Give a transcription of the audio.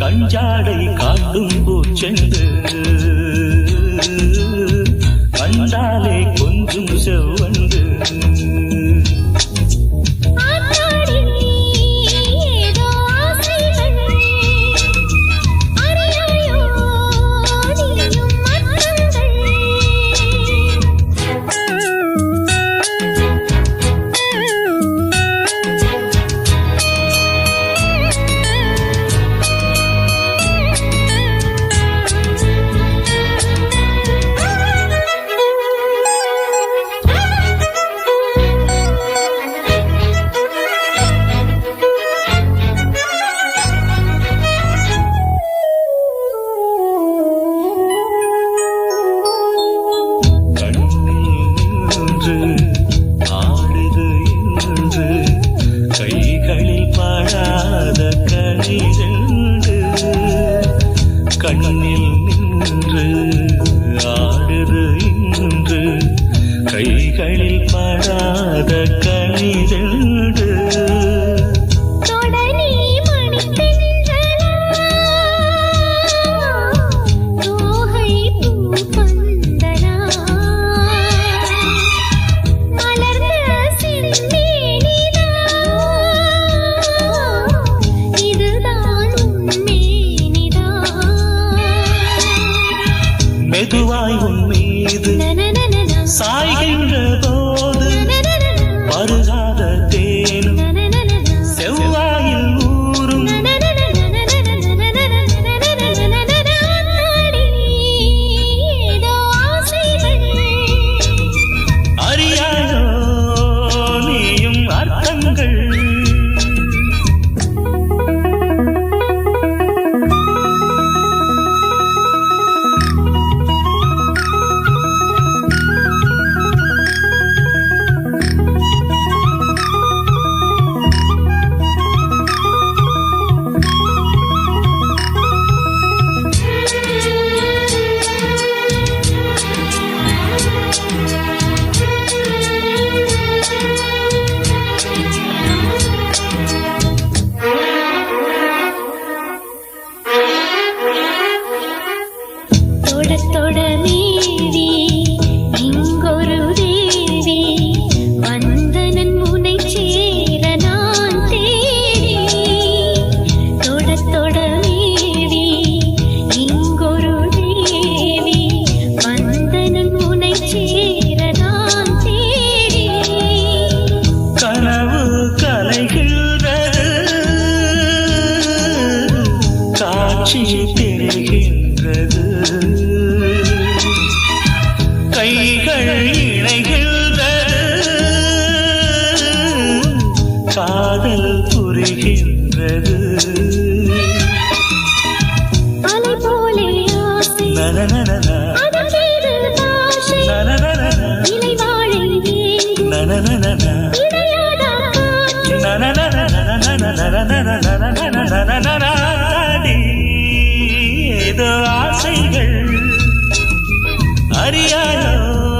கஞ்சாடை காட்டும் பூச்செண்டு. கண்ணில் நின்று ஆடுது இன்று. கைகளில் படாத கனிதென்று முத்துவாய் உன் மீது. சாய்கின்ற போ ஆட்சி தெரிகின்றது கைகள் இணைகின்றது. காதல் புரிகின்றது. நன நன na na na na आया